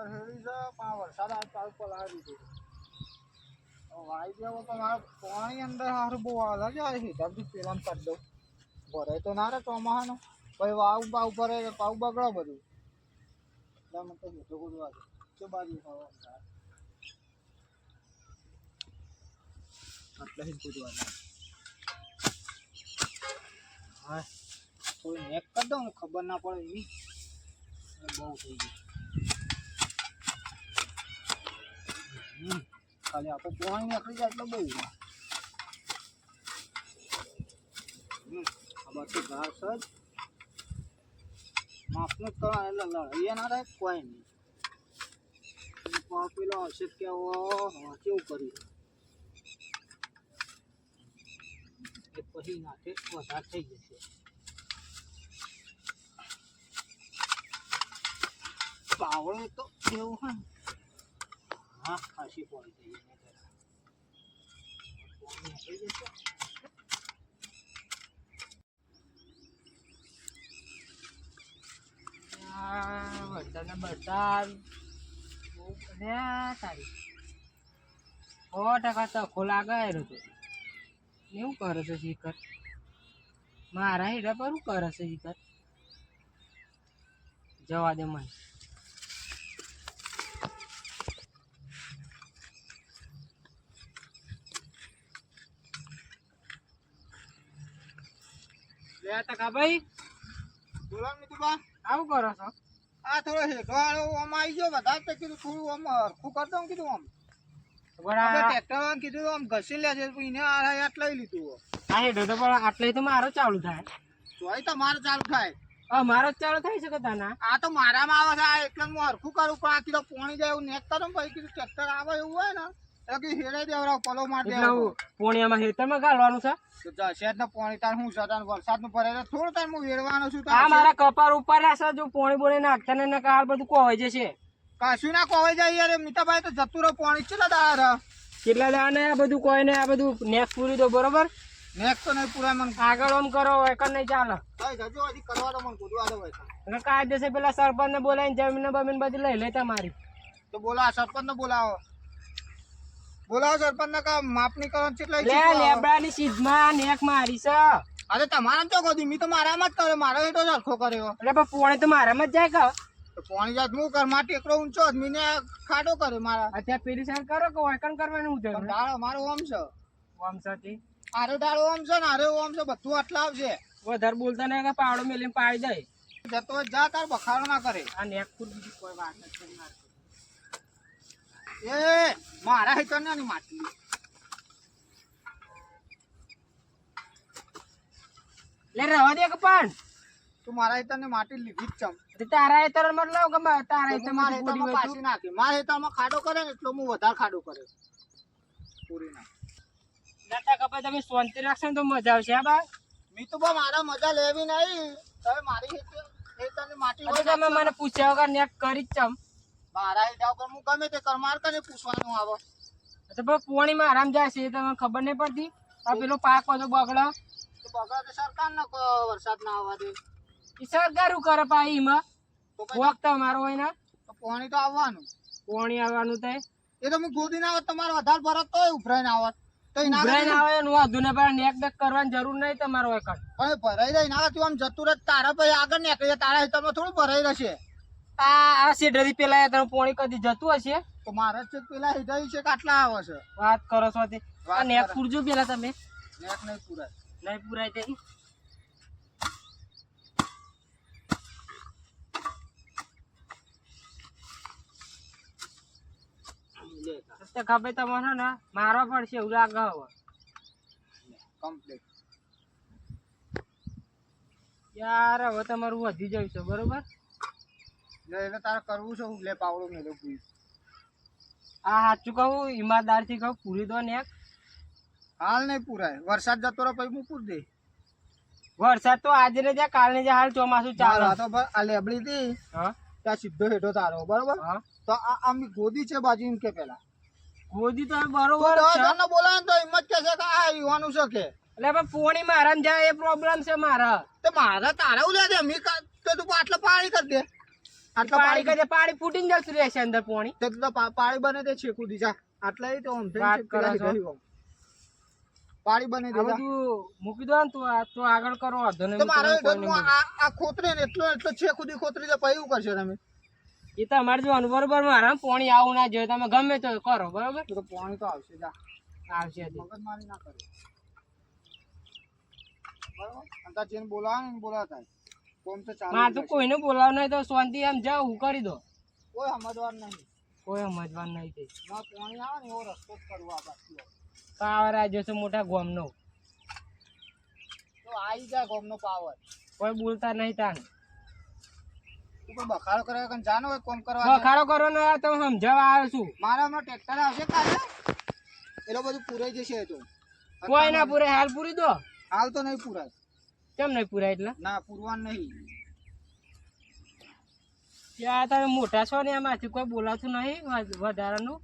Tractor હેડી છે પણ વરસાદ આજ ઉપર દીધું હવે વાઈ દેવો તો પાણી અંદર સારું બહુ આવે છે. આ હિસાબથી પેલા કરી દઉં. ભરાય તો ના રે ચોમાહાનો. પછી વાવ બાવ ભરે તો પાવ બગડો બધું. એટલે મને તો હેઠું બધું દે કે બાજુ એટલે હિત આજે હા. થોડી નેક કરી દઉં ખબર ના પડે એવી બહુ થઈ ગયું. ખાલી આપણે પોણી નીકળી જાય એટલે બહુ. આ બાકી ઘાસ જ. માફનું કરવા એટલે લડાઈએ ના થાય કોઈ નહીં. પેલો હશે કે ઓહો, કેવું કર્યું? એ પછી નાખે વધારે થઈ જશે. પાવડું તો એવું હોય હા ટકા તખો લાગે એનો તો. એવું કરે છે શિખર. મારા હીરા પર કરે છે શિખર. જવા દે મને. લે ટકા ભાઈ. બોલો મિતુબા આવું કરો છો? આ થોડો હેઠવાળો આમ આવી ગયો વધારે તો કીધું થોડું આમ હરખું કરી દઉં કીધું આમ. પણ આપણે આ ટ્રેક્ટર કીધું આમ ઘસી લે છે એને આ યાદ લઈ લીધું હેઠો તો પણ આટલે તો મારો ચાલુ થાય. તોય તમારે ચાલુ થાય. હા મારો ચાલુ થઈ શકે તાના? આ તો મારામાં આવે છે આ એટલે હું હરખું કરું પણ આ કીધું પોણી જાય એવું નેક કરું પછી કીધું ટ્રેક્ટર આવે એવું હોય ને. એટલે એટલે પોણિયામાં હેતરમાં ગાળવાનું છે? પોણી તાર હું વરસાદનું ભરે થોડું તાર હું વેડવાનો છું આ મારા કપાર ઉપર રહેશે જો પોણી બોણી નાખતા ને એના કાળ બધું કોવાઈ જશે. કશું ના કોવાઈ જાય યાર મીતાભાઈ તો જતું રહો પોણી. છે દાર કેટલા દાડા ને આ બધું કોઈ ને આ બધું નેક પૂરી દો બરોબર? નેક તો નહીં પૂરા મન. આગળ આમ કરો હોય કર નહીં ચાલે. જજો હજી કરવા દો મને કૂદવા દો કાયદેસર પેલા સરપંચ ને બોલાવીને જમીન બમીન બધી લઈ લે તમારી. તો બોલા સરપંચ ને બોલાવો. બોલાવો સરપંચ ને કા માપણી કરો કેટલા લે લેબડાની સીધમાં નેક મારી છે. અરે તમારા તો કહી મી તો મારામાં જ કરે મારો એટલો સરખો કર્યો. એટલે પણ પોણી તો મારામાં જ જાય કા? તો પોણી જાત હું કર માટી ટેકરો ઊંચો જ મીને ખાડો કરે મારા. અત્યારે પેલી સાઈડ કરો કે વાયકણ કરવાનું હું જરૂર ડાળો મારો ઓમ છે. ઓમ વમસાથી આરો ડાળો ઓમ છે ને આરો ઓમ છે બધું આટલા આવશે વધારે બોલતા નહીં કે પાવડો મેલીને પાડી જાય જતો જા તાર બખાડો ના કરે. આ નેક કોઈ વાત નથી મારે. એ મારા હેતર ને માટી. લે રવા દે પણ? તું મારા હેતર ને માટી લીધી જ ચમ તારા હેતર મતલબ કે તારા તો મારા હેતરમાં પાછી નાખી. મારા હેતરમાં ખાડો કરે ને એટલો હું વધારે ખાડો કરે. પૂરી ના દાતા કપાય તમે શાંતિ રાખશો ને તો મજા આવશે હા બા? મી તો બા મારા મજા લેવી નહીં. તમે મારી હેતર હેતરની માટી હોય તમે મને પૂછ્યા વગર નેટ કરી જ ચમ. મારા હેઠા ઉપર હું ગમે તે કર માર કને પૂછવાનું આવે. તો પણ પોણીમાં આરામ જાય છે એ તમને ખબર નહીં પડતી. આ પેલો પાક બધો બગડો. તો બગા તો સરકાર ને વરસાદ ના આવવા દે. એ સરકાર શું કરે પા એમાં? તો પછી વખત મારો હોય ને. તો પાણી તો આવવાનું. પોણી આવવાનું થાય એ તો હું ગોદી ના આવત તમારો વધારે ભરત તો ઉભરાઈ ના આવત. તો ઉભરાઈને આવે ને વાંધો ને પણ નેક બેક કરવાની જરૂર નહીં તમારો પણ ભરાઈ જાય ના તું આમ જતું રહે તારા પછી આગળ નીકળી તારા હેતરમાં થોડું ભરાઈ રહેશે. આ શેઠથી પેલા તમે પોણી કદી જતું હશે? તો મારા છે પેલા હિડાઈ છે કાટલા આવે છે? વાત કરો છો તે. આ નેક પૂરજો પેલા તમે. નેક નહીં પૂરાય. નહીં પૂરાય તે. તે ખબર તમારે ને મારવા પડશે એવું લાગે હવે. કમ્પ્લીટ યાર હવે તમારું વધી જાય છે બરોબર? એટલે તારે કરવું છે લે પાવડો મેળો પૂરી. હા સાચું કહું ઈમાનદારથી કહું પૂરી દો ને હાલ નહીં પૂરાય. વરસાદ જતો રહે પછી હું પૂર દે વરસાદ તો આજે ને જ્યાં કાલ જ્યાં હાલ ચોમાસું ચાલે. તો આ લેબડી હતી હા. ત્યાં સીધો હેઠો તારો બરોબર? હા. તો આ આમ ગોદી છે બાજુ એમ કે પેલા. ગોદી તો બરોબર છે. બોલાવે તો હિંમત કે છે કે આ યુવાનું છે કે. એટલે પણ પોણી મારા જાય એ પ્રોબ્લેમ છે મારા. તો મારા તારા ઉલ્યા દે મી કા તો તું પાટલો પાણી કરી દે. આટલા પાણી કરે પાણી ફૂટીને જતું રહેશે અંદર પાણી. તે તો પાણી બને તે છેકું દીજા આટલા તો આમ વાત કરો છો. પાણી બને દે બધું મૂકી દો ને તું આ તો આગળ કરો વાંધો નહીં તો હું મારો તમને હેઠળ કોઈ નહીં હું આ આ ખોતરે ને એટલો એટલો છેક સુધી ખોતરી દે પછી એવું કરશો તમે. એ તો અમારે જોવાનું બરોબર મારા પાણી આવું ના જોઈએ તમે ગમે તો કરો બરોબર? તો પાણી તો આવશે જા. આવશે. મગજ મારી ના કરો. બરોબર? અંતા જેને બોલાવે ને બોલાતા કોમ તો ચાલુ મારે તો કોઈને બોલાવ નહીં તો શાંતિ એમ જાવ હું કરી દો. કોઈ સમજવાર નહીં. કોઈ સમજવા નહીં તે. ના પાણી આવે ને એવો રસ્તો જ કરવો આ બાકી પાવર મોટા ગોમનો. તો આવી જાય ગોમનો પાવર. કોઈ બોલતા નહીં તાન. બખાડો કરે કે જાનો હોય કોમ કરવા બખાડો કરો ને તો સમજાવવા આવ્યો છું. મારા હમણાં ટ્રેક્ટર આવશે કાલે? એ બધું પૂરાઈ જશે તો. કોઈ ના પૂરે હાલ પૂરી દો. હાલ તો નહીં પૂરાય. કેમ નહીં પૂરાય એટલે? ના પૂરવાનું નહીં. ત્યાં તમે મોટા છો ને એમાંથી કોઈ બોલાતું નહીં વધારાનું?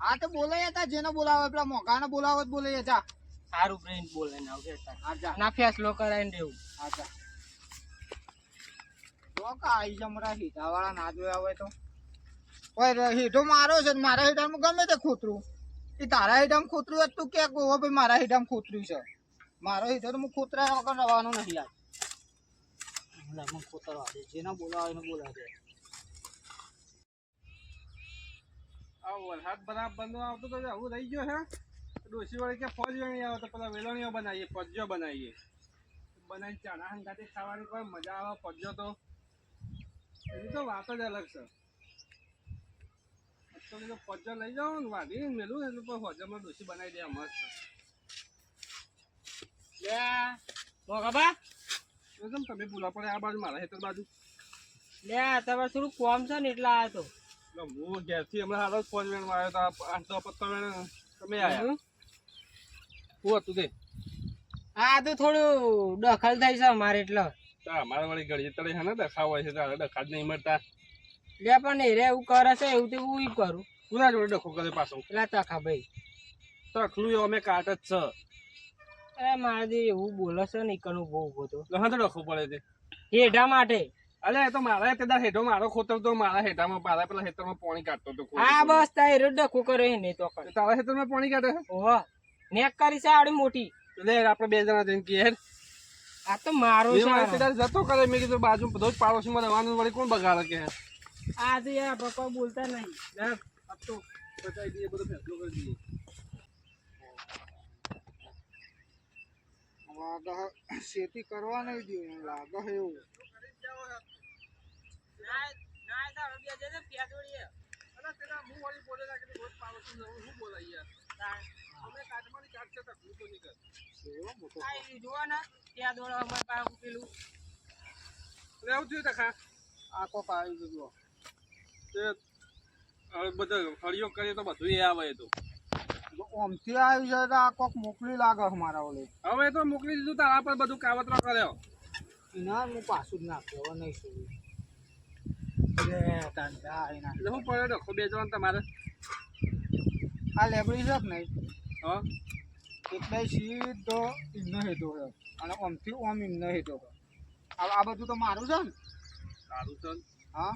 હા તો બોલાય હતા જેને બોલાવે પેલા મોકાને બોલાવે જ બોલાય હતા. સારું બ્રેન બોલે ને ના ફેસલો કરાવીને દેવું. હા જા. તો કા આઈ જમરા હીધા વાળા ના જોયા હોય તો? ઓય હીધો મારો છે ને મારા હીટામાં ગમે તે ખોતરું. એ તારા હીટામાં ખોતરું હતું તું કે ભાઈ મારા હીટામાં ખોતરું છે. મારો હીધો તો હું કૂતરા વગર રવાનો નહીં યાર. હમણાં હું ખોતરવા દે, જેને બોલાવે એને બોલાવે. આ વરસાદ બરાબર બંધ આવતો તો આવું રહી ગયો હે. ડોસી વાળી કે ફોજ વેણી આવે તો પેલા વેલણીઓ બનાવીએ પજ્જો બનાવીએ. બનાવી ચણા હંગાતે ખાવાની કોઈ મજા આવે પજ્જો તો. એની તો વાત જ અલગ છે. તો પજ્જો લઈ જાઓ ને વાઢી મેલું, એટલે પછી હોજરમાં ડોસી બનાવી દે, મસ્ત. મોગાબા કેમ તમે ભૂલા પડે આ બાજુ મારા હેતર બાજુ? લે તમારે થોડું કોમ છે ને એટલે આવ્યો તો હું ઘેરથી હમણાં હાલ જ ફોજ વેણવા આવ્યો તો વેણ તમે આવ્યા. શું હતું તે? આ તો થોડું દખલ થાય છે અમારે એટલે. અમારા વાળી ગળી તળે છે ને દખાવ હોય છે તો દખા જ નહીં મળતા. લે પણ એ રે એવું કરે છે એવું તો હું કરું. કોના જોડે ડખો કરે પાછો. તખા ભાઈ. એવો અમે કાટ જ છે. એ મારે એવું બોલે છે ને ઈકણું બહુ ઊભો તો. લહા તો ડખો પડે છે. હેઠા માટે. અલે તો મારા દાર હેઠો મારો ખોતર તો મારા હેઠામાં મારા પેલા હેતરમાં પાણી કાઢતો તો હા બસ ડખો કરે તો કરે તારા હેઠળમાં પાણી કાઢે ઓહો નેક કરી છે આવડી મોટી. આપડે આપણે બે જણા જઈને આ તો મારો છે મારે જતો કરે મેં કીધું બાજુ બધો જ પાડોશીમાં રહેવાનું વળી કોણ બગાડે કે? આ તો યાર પપ્પા બોલતા નહીં. લે, તો. બતાવી દઈએ બધો ફેસલો કરી દઈએ. લાગે હે, ખેતી કરવા નહીં દે એમ લાગે હે એવું. બધા ફળીઓ કરીએ તો બધું આવે તો. ઓમથી આવી જાય તો આ કોક મોકલી લાગે અમારા ઓલે. હવે તો મોકલી દીધું તારા પર બધું કાવતરો કર્યો. ના હું પાછું જ નાખ્યો હવે નહીં શું હું પડે ડખો બે જવાનું તમારે. આ લેબડી છે નહીં? હા? એટલે સીધો ઇમનો હેઠો છે. અને ઓમથી ઓમ ઇમનો હેતો છે. આ આ બધું તો મારું છે ને? સારું છે હા.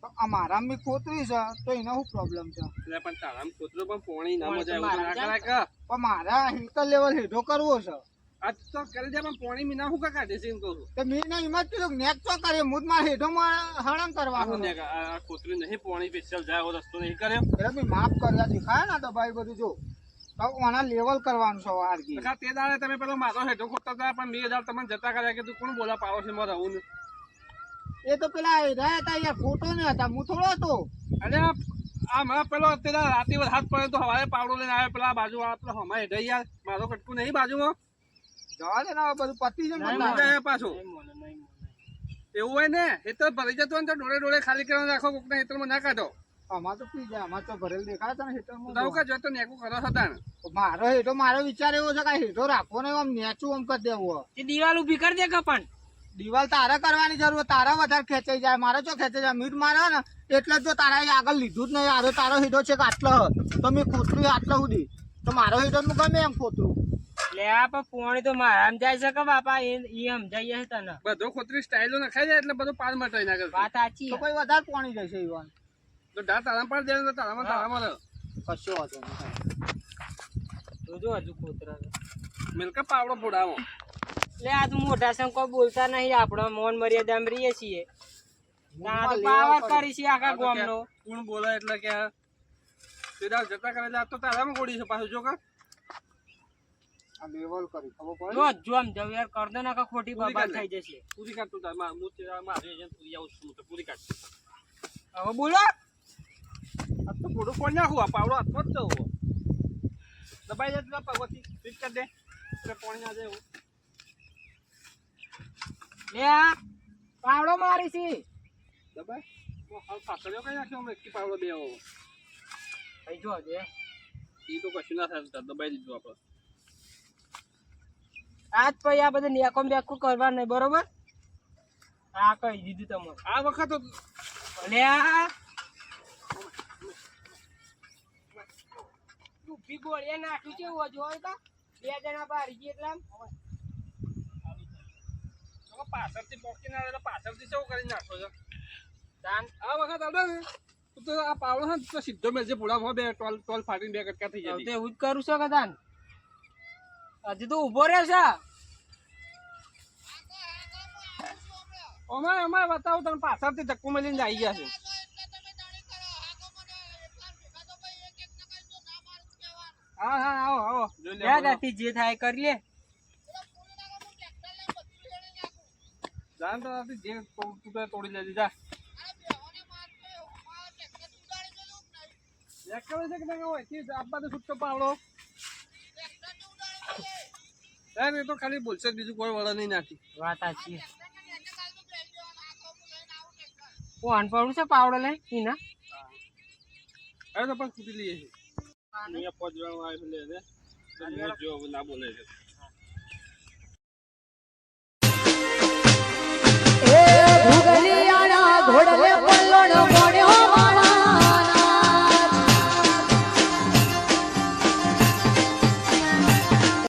તો આ મારા મી ખોતરી છે તો એનો શું પ્રોબ્લેમ છે? એટલે પણ તારામ કૂતરો પણ પોણી ના મજા આવે ના કરાય કે. પણ મારા હિલકર લેવલ હેઠો કરવો છે. આ તો કરી દે પણ પોણી મીના હું કા કાઢે છે એમ કહું તો મેં એને એમ જ નેક તો કરે મુદ જ મારા હેઠોમાં હળંગ આ કરવાનું હું ને આ આ નહીં પોણી સ્પેશિયલ જાય એવો રસ્તો નહીં કર્યો એટલે મેં માફ કર્યા દેખાય ને તો ભાઈ બધું જો. તો ઓના લેવલ કરવાનું છે આરગી. તે દાડે તમે પેલો મારો હેઠો ખોટતા હતા પણ બે હજાર તમને જતા કર્યા કે તું કોણ બોલા પાડો છે મારે રહું ને? એ તો પેલા રહ્યા હતા યાર ફોટો ને હતા. હું થોડો હતો. અરે આ મારા પેલો અત્યારે રાતે હાથ પડે તો હવારે પાવડો લઈને આવ્યો. પેલા બાજુ વાળા પેલા હમાય હેઠે યાર. મારો કટકું નહીં બાજુમાં. જવા દે ને બધું પતી આવે પાછું. એવું હોય ને એ તો ભરી જતો ને તો ડોળે ડોળે ખાલી કરીને રાખો કોકના હેતરમાં ના કાઢો. અમાર તો પી જાય અમાર તો ભરેલ દેખાય છે ને તો હેઠળમાં કા જોતો નેકું કરો હતા ને મારો હેઠો મારો વિચાર એવો છે કે હેઠો રાખવો ને આમ નેચું આમ કરી દેવું એ દિવાલ ઊભી કરી દે કપણ દિવાલ તારે કરવાની જરૂર તારા વધારે ખેંચાઈ જાય મારે જો ખેંચાઈ જાય? મીટ મારે ને એટલે જ તારા એ આગળ લીધું જ નહીં. આરો તારો હીડો છે કે આટલો? તો મેં ખોતરું આટલો સુધી. તો મારો હીડો નું ગમે એમ ખોતરું. લે પણ પોણી તો મારામાં જાય છે કે બાપા એ ઈ સમજાઈએ તને. બધો ખોતરી સ્ટાઈલો નખાઈ જાય એટલે બધું પાર મટાઈ નાખે. વાત સાચી તો કોઈ વધારે પોણી જશે ઈવન. તો ઢા તારા પર દે તો તારામાં તારામાં રહે. કશો વાંધો નહીં. જોજો હજુ કૂતરા મિલકા પાવડો ફોડાવો. લે આ તો મોટા સંકો કોઈ બોલતા નહીં આપણે મોન મર્યાદામાં રહીએ છીએ. ના તો પાવર કરી છે આખા ગામનો. કોણ બોલે એટલે કે સીધા જતા કરે આ તો તારામાં ગોડી છે પાછું જો કા. આ લેવલ કરી ખબર પડે? જો જો આમ જવ યાર કર દે ને કે ખોટી બાબા થઈ. જશે. પૂરી કાઢ તું તારમાં હું તેરા મારે છે પૂરી આવું છું તો પૂરી કાઢ. હવે બોલો. આ તો ફોટો કોણ નાખું? આ પાવડો હાથમાં જ જવો. દબાઈ જાય તો પગોથી ફિટ કરી દે. એટલે પાણી ના જાય. લે પાવડો મારી છી. કઈ નાખ્યો એકથી પાવડો બે આવો. ભાઈ જો દે. એ તો કશું ના થાય દબાઈ દીધું આપણે આજ પછી આ બધું નેકોમ બેકો કરવા નહીં બરોબર? આ કહી દીધું તમને આ વખત તો લે આ. ઊભી ગોળીએ નાખ્યું છે ઓજો હોય બે જણા બારી ગયા એટલે પાછળથી પોકી ના એટલે પાછળથી શું કરી નાખો છો? આ વખત આવડે ને? તો તો આ પાવડો છે તો સીધો મેં જે ભૂડા બે ટોલ ટોલ ફાટીને બે કટકા થઈ જાય એવું જ કરું છું કે હજી તો ઊભો રહે છે. અમારે અમારે બતાવો તમે પાછળથી ધક્કો મળીને આવી ગયા છે. હા હા આવો આવો. જે થાય કરી લે. જાણ તો નથી જે તૂટે તોડી લેજે જા. એક કરે છે કે ના હોય? કે આપવા તો છૂટતો પાવડો યાર એ તો ખાલી બોલશે બીજું કોઈ વળો નહીં નાખી. વાત સાચી કોણ પડું છે પાવડો લઈ? ઈના હવે તો પણ કૂટી લઈએ છીએ. અહીંયા પહોંચવાનું આવે લે લે. તો મોજ જો ના બોલે છે.